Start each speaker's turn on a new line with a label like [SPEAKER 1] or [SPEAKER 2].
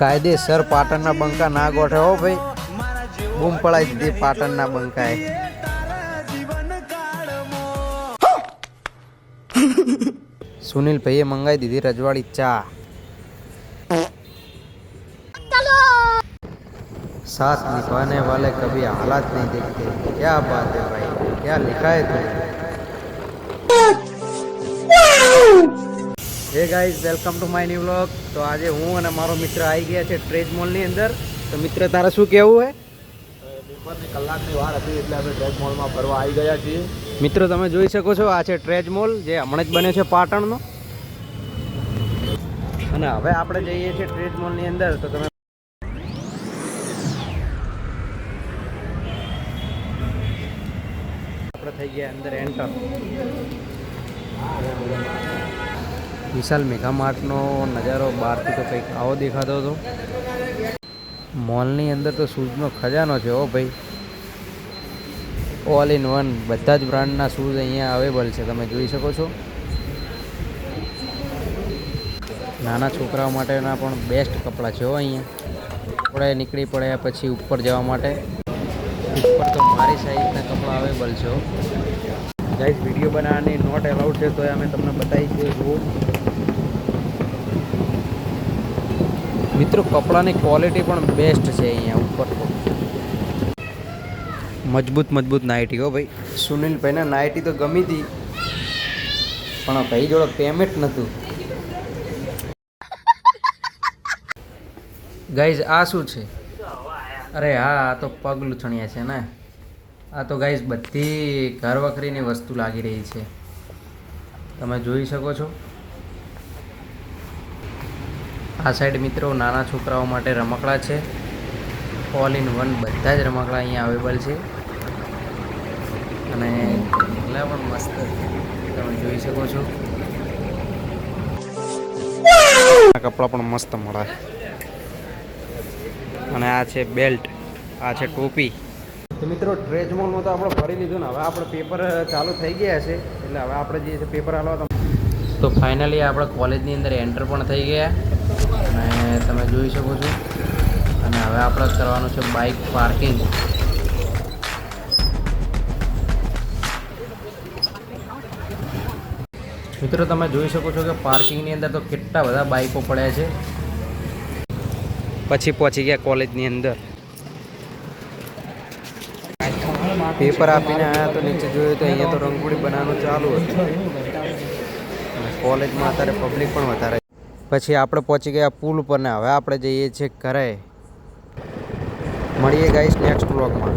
[SPEAKER 1] કાયદેસર પાટણના બંકા ના ગોઠે હો ભાઈ. બૂમ પડાવી દીધી પાટણના બંકાએ. સુનિલ ભાઈએ મંગાવી દીધી રજવાડી ચા. સાથ નિભાને વાલે કભી હાલાત નહીં દેખતે. ક્યા બાત હે ભાઈ? ક્યાં લિખા તું હે guys welcome to my new vlog તો આજે હું અને મારો મિત્ર આવી ગયા છે ટ્રેજ મોલની અંદર. તો મિત્ર તારે શું કહેવું હે?
[SPEAKER 2] બપોરની કલાકની વાર હતી એટલે અમે ટ્રેજ મોલમાં ફરવા આવી ગયા છીએ.
[SPEAKER 1] મિત્રો તમે જોઈ શકો છો આ છે ટ્રેજ મોલ જે હમણાં જ બન્યો છે પાટણનો. અને હવે આપણે જઈએ છીએ ટ્રેજ મોલની અંદર. તો તમે આપણે થઈ ગયા અંદર એન્ટર વિશાલ મેઘા માર્ટનો નજારો બહારથી તો કંઈક આવો દેખાતો હતો. મોલની અંદર તો શૂઝનો ખજાનો છે ઓ ભાઈ. ઓલ ઇન વન બધા જ બ્રાન્ડના શૂઝ અહીંયા અવેલેબલ છે. તમે જોઈ શકો છો. નાના છોકરાઓ માટેના પણ બેસ્ટ કપડાં છે હો અહીંયા. કપડાં નીકળી પડ્યા પછી ઉપર જવા માટે. ઉપર તો મારી સાઈઝના કપડાં અવેલેબલ છે ગાઈઝ વીડિયો બનાવવાની નોટ એલાઉડ છે, તો અમે તમને બતાવી દઈએ જુઓ મિત્રો કપડાની ક્વોલિટી પણ બેસ્ટ છે અહીંયા ઉપર. મજબૂત મજબૂત નાઇટી હો ભાઈ. સુનિલભાઈને નાઇટી તો ગમી હતી પણ ભાઈ જોડે પેમેન્ટ નહોતું. ગાઈઝ આ શું છે? અરે હા આ તો પગ લૂછણિયા છે ને. આ તો ગાઈઝ બધી ઘર વખરીની વસ્તુ લાગી રહી છે. તમે જોઈ શકો છો. આ સાઈડ મિત્રો નાના છોકરાઓ માટે રમકડા છે. ઓલ ઇન વન બધા જ રમકડા અહીંયા અવેલેબલ છે. અને એટલા પણ મસ્ત તમે જોઈ શકો છો. આ કપડાં પણ મસ્ત મળે. અને આ છે બેલ્ટ આ છે ટોપી. તો મિત્રો ડ્રેસ મોલમાં તો આપણે ફરી લીધું ને હવે આપણે પેપર ચાલુ થઈ ગયા છે. એટલે હવે આપણે જે છે પેપર હાલવા તો ફાઇનલી આપણે કોલેજની અંદર એન્ટર પણ થઈ ગયા. અને તમે જોઈ શકો છો. અને હવે આપણે કરવાનું છે બાઇક પાર્કિંગ મિત્રો, તમે જોઈ શકો છો કે પાર્કિંગની અંદર તો કેટલા બધા બાઇકો પડ્યા છે. પછી પહોંચી ગયા કોલેજની અંદર. પેપર આપીને આવ્યા તો નીચે જોયું તો અહીંયા તો રંગોળી બનાવવાનું ચાલુ હતું. કોલેજમાં અત્યારે પબ્લિક પણ વધારે પછી આપણે પહોંચી ગયા પુલ ઉપર ને હવે આપણે જઈએ છીએ ઘરે. મળીએ ગાઈશ નેક્સ્ટ વ્લોગમાં